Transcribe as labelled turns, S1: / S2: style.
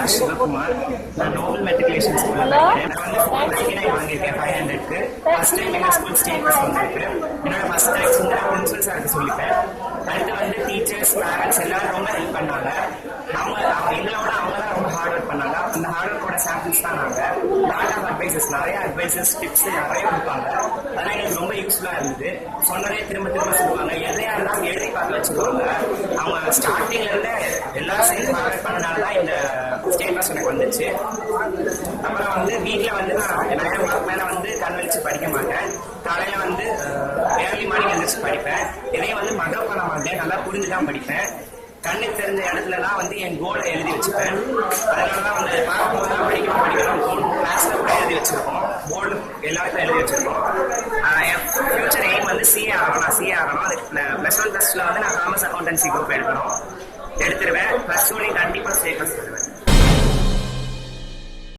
S1: R Sivakumar நான் Nobel matriculation ஸ்கூலில் படிக்கிறேன் நான் வந்து ஃபோர் நைன்டி நைன் வாங்கியிருக்கேன் ஃபைவ் ஹண்ட்ரட்க்கு ஃபர்ஸ்ட் டைம் எங்கள் ஸ்கூல் ஸ்டேட்டஸ் வந்திருக்கு என்னோட ஃபர்ஸ்ட் தேங்க்ஸ் வந்து நான் பிரின்சிபல் சாருக்கு சொல்லிப்பேன் அடுத்து வந்து டீச்சர்ஸ் பேரண்ட்ஸ் எல்லாரும் ரொம்ப ஹெல்ப் பண்ணாங்க அவங்க அவங்க எங்களோட அவங்க தான் ரொம்ப ஹார்ட் ஒர்க் பண்ணாங்க அந்த ஹார்ட் ஒர்க்கோட சாம்பிள்ஸ் தான் நாங்கள் லாட் ஆஃப் அட்வைசஸ் நிறைய அட்வைசஸ் டிப்ஸ் நிறைய கொடுப்பாங்க அதெல்லாம் எங்களுக்கு ரொம்ப யூஸ்ஃபுல்லாக இருந்தது சொன்னதே திரும்ப திரும்ப சொல்லுவாங்க எதையா இருந்தாலும் எழுதி பார்க்க வச்சுருவாங்க அவங்க ஸ்டார்டிங்ல இருந்தே எல்லாரும் சேர்ந்து ஹார்ட் பண்ணனால தான் ஸ்டேட் ஸ்டேட்டஸ் எனக்கு வந்துச்சு. அப்புறம் வந்து வீட்டில் வந்து நான் நிறைய மேலே வந்து கண் வச்சு படிக்க மாட்டேன். காலையில் வந்து ஏர்லி மார்னிங் எழுந்திரிச்சு படிப்பேன். இதையும் வந்து மகப் பண்ண மாட்டேன் நல்லா புரிஞ்சு தான் படிப்பேன். கண்ணுக்கு தெரிஞ்ச இடத்துலலாம் வந்து என் கோலை எழுதி வச்சுப்பேன். அதனால தான் வந்து பார்க்கும்போது தான் படிக்கணும் படிக்கணும் கிளாஸ்ல கூட எழுதி வச்சுருக்கோம் போர்டு எல்லாத்தையும் எழுதி வச்சுருக்கோம் என் ஃபியூச்சர் எய்ம் வந்து சிஏ ஆகணும். நான் சிஏ ஆகணும். அதுக்கு ப்ளஸ் ஒன் ப்ளஸ் வந்து நான் காமர்ஸ் அக்கௌண்டன்சி குரூப் எடுக்கணும். எடுத்துருவேன். ப்ளஸ் டூலையும் கண்டிப்பாக சேர்க்க